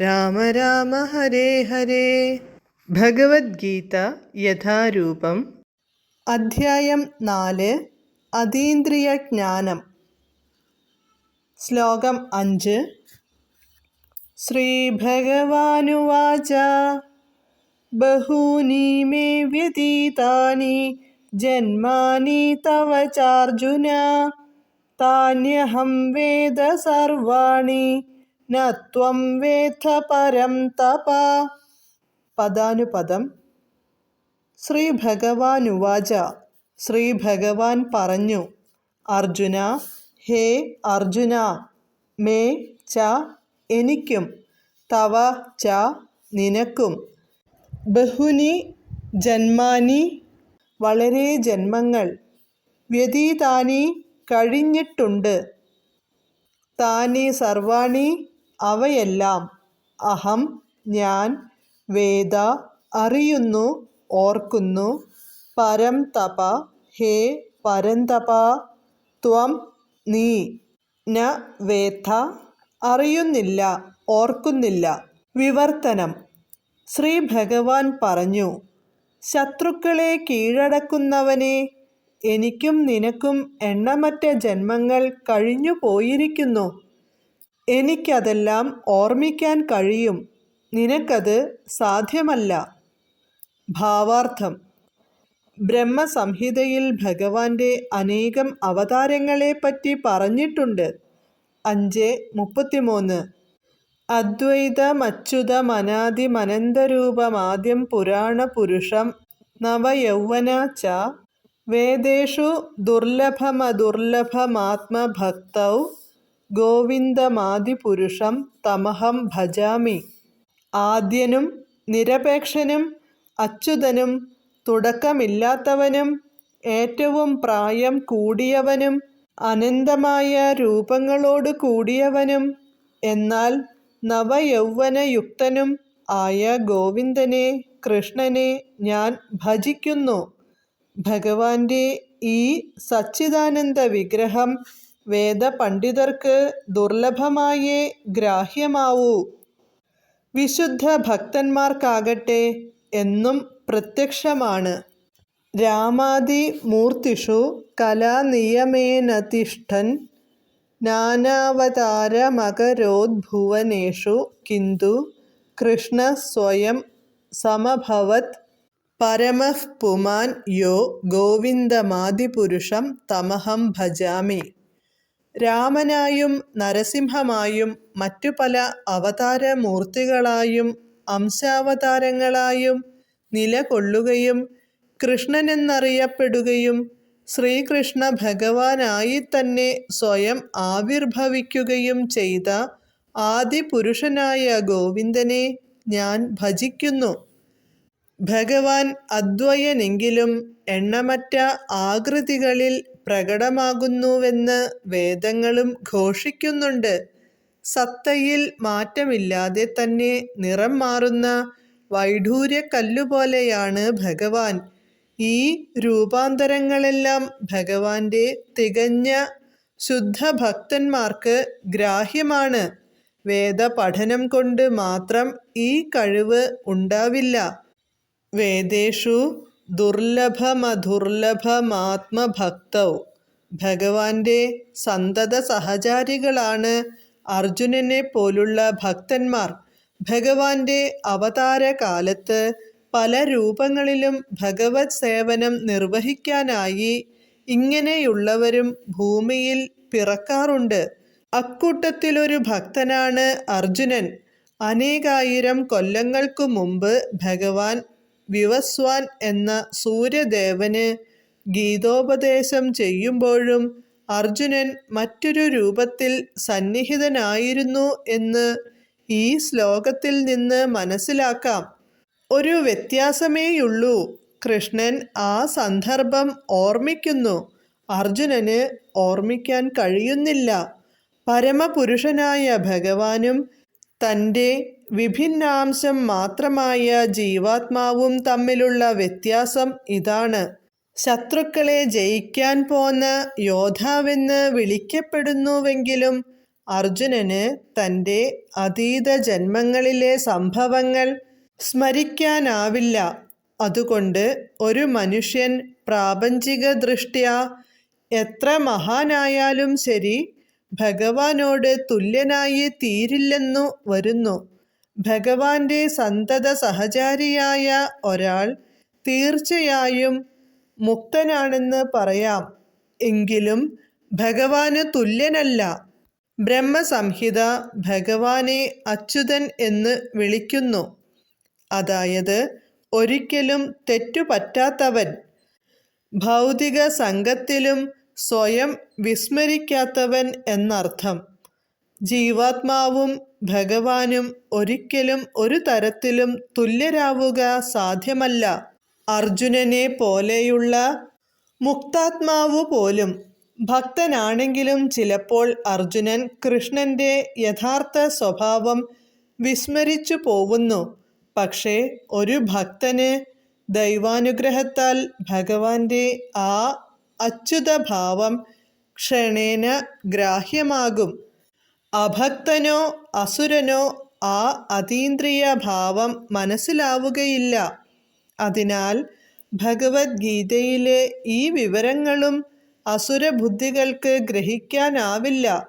രാമ രാമ ഹരേ ഹരേ. ഭഗവത്ഗീത യഥാരൂപം. അധ്യായം നാല്. അതീന്ദ്രിയ ജ്ഞാനം. ശ്ലോകം അഞ്ച്. ശ്രീഭഗവാനുവാച ബഹൂനി മേ വ്യതീതാനി. ജന്മാനി തവ ചാർജുന. താന്യഹം വേദ സർവാണി. ന ത്വം പരം തപ. പദാനുപദം ശ്രീ ഭഗവാനുവാച ശ്രീ ഭഗവാൻ പറഞ്ഞു അർജുന ഹേ അർജുന മേ ച എനിക്കും തവ ച നിനക്കും. ബഹുനി ജന്മാനി വളരെ ജന്മങ്ങൾ വ്യതീതാനി കഴിഞ്ഞിട്ടുണ്ട്. താനി സർവാണി അവയെല്ലാം അഹം ഞാൻ വേദ അറിയുന്നു ഓർക്കുന്നു. പരം തപ ഹേ പരന്തപ ത്വം നീ. ന വേദ അറിയുന്നില്ല ഓർക്കുന്നില്ല. വിവർത്തനം. ശ്രീ ഭഗവാൻ പറഞ്ഞു ശത്രുക്കളെ കീഴടക്കുന്നവനെ എനിക്കും നിനക്കും എണ്ണമറ്റ ജന്മങ്ങൾ കഴിഞ്ഞു പോയിരിക്കുന്നു എനിക്കതെല്ലാം ഓർമ്മിക്കാൻ കഴിയും. നിനക്കത് സാധ്യമല്ല. ഭാവാർത്ഥം. ബ്രഹ്മസംഹിതയിൽ ഭഗവാന്റെ അനേകം അവതാരങ്ങളെപ്പറ്റി പറഞ്ഞിട്ടുണ്ട്. അഞ്ച് മുപ്പത്തിമൂന്ന്. അദ്വൈതമച്യുതമനാദിമനന്തരൂപമാദ്യം പുരാണ പുരുഷം നവയൗവന ച. വേദേഷു ദുർലഭമദുർലഭമാത്മഭക്തൗ. ഗോവിന്ദമാദിപുരുഷം തമഹം ഭജാമി. ആദ്യനും നിരപേക്ഷനും അച്യുതനും തുടക്കമില്ലാത്തവനും ഏറ്റവും പ്രായം കൂടിയവനും അനന്തമായ രൂപങ്ങളോട് കൂടിയവനും എന്നാൽ നവയൗവനയുക്തനും ആയ ഗോവിന്ദനെ കൃഷ്ണനെ ഞാൻ ഭജിക്കുന്നു. ഭഗവാന്റെ ഈ സച്ചിദാനന്ദ വിഗ്രഹം വേദപണ്ഡിതർക്ക് ദുർലഭമായേ ഗ്രാഹ്യമാവൂ. വിശുദ്ധ ഭക്തന്മാർക്കാകട്ടെ എന്നും പ്രത്യക്ഷമാണ്. രാമാദി മൂർത്തിഷു കലാനിയമേനതിഷ്ഠൻ നാനാവതാരമകരോദ്ഭുവനേഷു കിന്തു കൃഷ്ണ സ്വയം സമഭവത് പരമഃ പുമാൻ യോ ഗോവിന്ദമാതിപുരുഷം തമഹം ഭജാമി. രാമനായും നരസിംഹമായും മറ്റു പല അവതാരമൂർത്തികളായും അംശാവതാരങ്ങളായും നിലകൊള്ളുകയും കൃഷ്ണനെന്നറിയപ്പെടുകയും ശ്രീകൃഷ്ണ ഭഗവാനായി തന്നെ സ്വയം ആവിർഭവിക്കുകയും ചെയ്ത ആദിപുരുഷനായ ഗോവിന്ദനെ ഞാൻ ഭജിക്കുന്നു. ഭഗവാൻ അദ്വയനെങ്കിലും എണ്ണമറ്റ ആകൃതികളിൽ പ്രകടമാകുന്നുവെന്ന് വേദങ്ങളും ഘോഷിക്കുന്നുണ്ട്. സത്തയിൽ മാറ്റമില്ലാതെ തന്നെ നിറം മാറുന്ന വൈഢൂര്യക്കല്ലുപോലെയാണ് ഭഗവാൻ. ഈ രൂപാന്തരങ്ങളെല്ലാം ഭഗവാന്റെ തികഞ്ഞ ശുദ്ധഭക്തന്മാർക്ക് ഗ്രാഹ്യമാണ്. വേദപഠനം കൊണ്ട് മാത്രം ഈ കഴിവ് ഉണ്ടാവില്ല. വേദേഷു ദുർലഭമധുർലഭമാത്മഭക്തൗ ഭഗവാന്റെ സന്തത സഹചാരികളാണ് അർജുനനെ പോലുള്ള ഭക്തന്മാർ. ഭഗവാന്റെ അവതാരകാലത്ത് പല രൂപങ്ങളിലും ഭഗവത് സേവനം നിർവഹിക്കാനായി ഇങ്ങനെയുള്ളവരും ഭൂമിയിൽ പിറക്കാറുണ്ട്. അക്കൂട്ടത്തിലൊരു ഭക്തനാണ് അർജുനൻ. അനേകായിരം കൊല്ലങ്ങൾക്കു മുമ്പ് ഭഗവാൻ വിവസ്വാൻ എന്ന സൂര്യദേവന് ഗീതോപദേശം ചെയ്യുമ്പോഴും അർജുനൻ മറ്റൊരു രൂപത്തിൽ സന്നിഹിതനായിരുന്നു എന്ന് ഈ ശ്ലോകത്തിൽ നിന്ന് മനസ്സിലാക്കാം. ഒരു വ്യത്യാസമേയുള്ളൂ. കൃഷ്ണൻ ആ സന്ദർഭം ഓർമ്മിക്കുന്നു. അർജുനന് ഓർമ്മിക്കാൻ കഴിയുന്നില്ല. പരമപുരുഷനായ ഭഗവാനും തന്റെ വിഭിന്നാംശം മാത്രമായ ജീവാത്മാവും തമ്മിലുള്ള വ്യത്യാസം ഇതാണ്. ശത്രുക്കളെ ജയിക്കാൻ പോന്ന യോദ്ധാവെന്ന് വിളിക്കപ്പെടുന്നുവെങ്കിലും അർജുനന് തന്റെ അതീത ജന്മങ്ങളിലെ സംഭവങ്ങൾ സ്മരിക്കാനാവില്ല. അതുകൊണ്ട് ഒരു മനുഷ്യൻ പ്രാപഞ്ചിക ദൃഷ്ട്യ എത്ര മഹാനായാലും ശരി ഭഗവാനോട് തുല്യനായി തീരില്ലെന്നു വരുന്നു. ഭഗവാന്റെ സന്തത സഹചാരിയായ ഒരാൾ തീർച്ചയായും മുക്തനാണെന്ന് പറയാം. എങ്കിലും ഭഗവാന് തുല്യനല്ല. ബ്രഹ്മസംഹിത ഭഗവാനെ അച്യുതൻ എന്ന് വിളിക്കുന്നു. അതായത് ഒരിക്കലും തെറ്റുപറ്റാത്തവൻ. ഭൗതിക സംഘത്തിലും സ്വയം വിസ്മരിക്കാത്തവൻ എന്നർത്ഥം. ജീവാത്മാവും ഭഗവാനും ഒരിക്കലും ഒരു തരത്തിലും തുല്യരാവുക സാധ്യമല്ല. അർജുനനെ പോലെയുള്ള മുക്താത്മാവ് പോലും ഭക്തനാണെങ്കിലും ചിലപ്പോൾ അർജുനൻ കൃഷ്ണന്റെ യഥാർത്ഥ സ്വഭാവം വിസ്മരിച്ചു പോവുന്നു. പക്ഷേ ഒരു ഭക്തന് ദൈവാനുഗ്രഹത്താൽ ഭഗവാന്റെ ആ അച്യുതഭാവം ക്ഷണേന ഗ്രാഹ്യമാകും. അഭക്തനോ അസുരനോ ആ അതീന്ദ്രിയ ഭാവം മനസ്സിലാവുകയില്ല. അതിനാൽ ഭഗവത്ഗീതയിലെ ഈ വിവരങ്ങളും അസുരബുദ്ധികൾക്ക് ഗ്രഹിക്കാനാവില്ല.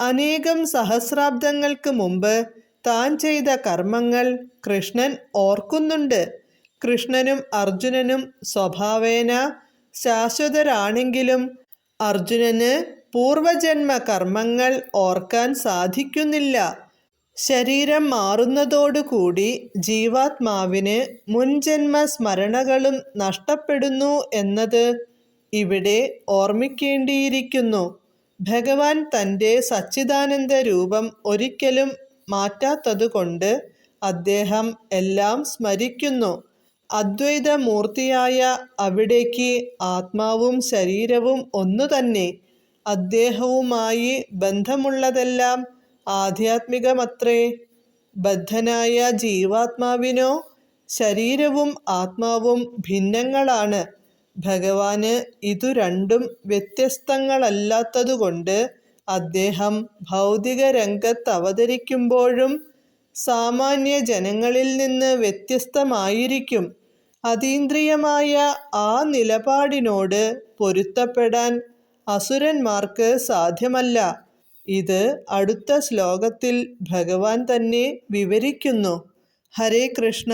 അനേകം സഹസ്രാബ്ദങ്ങൾക്ക് മുമ്പ് താൻ ചെയ്ത കർമ്മങ്ങൾ കൃഷ്ണൻ ഓർക്കുന്നുണ്ട്. കൃഷ്ണനും അർജുനനും സ്വഭാവേന ശാശ്വതരാണെങ്കിലും അർജുനന് പൂർവജന്മ കർമ്മങ്ങൾ ഓർക്കാൻ സാധിക്കുന്നില്ല. ശരീരം മാറുന്നതോടുകൂടി ജീവാത്മാവിന് മുൻജന്മ സ്മരണകളും നഷ്ടപ്പെടുന്നു എന്നത് ഇവിടെ ഓർമ്മിക്കേണ്ടിയിരിക്കുന്നു. ഭഗവാൻ തന്റെ സച്ചിദാനന്ദ രൂപം ഒരിക്കലും മാറ്റാത്തതുകൊണ്ട് അദ്ദേഹം എല്ലാം സ്മരിക്കുന്നു. അദ്വൈതമൂർത്തിയായ അവിടേക്ക് ആത്മാവും ശരീരവും ഒന്നുതന്നെ അദ്ദേഹവുമായി ബന്ധമുള്ളതെല്ലാം ആധ്യാത്മികമത്രേ. ബദ്ധനായ ജീവാത്മാവിനോ ശരീരവും ആത്മാവും ഭിന്നങ്ങളാണ്. ഭഗവാന് ഇതു രണ്ടും വ്യത്യസ്തങ്ങളല്ലാത്തതുകൊണ്ട് അദ്ദേഹം ഭൗതിക രംഗത്ത് അവതരിക്കുമ്പോഴും സാമാന്യ ജനങ്ങളിൽ നിന്ന് വ്യത്യസ്തമായിരിക്കും. അതീന്ദ്രിയമായ ആ നിലപാടിനോട് പൊരുത്തപ്പെടാൻ അസുരന്മാർക്ക് സാധ്യമല്ല. ഇത് അടുത്ത ശ്ലോകത്തിൽ ഭഗവാൻ തന്നെ വിവരിക്കുന്നു. ഹരേ കൃഷ്ണ.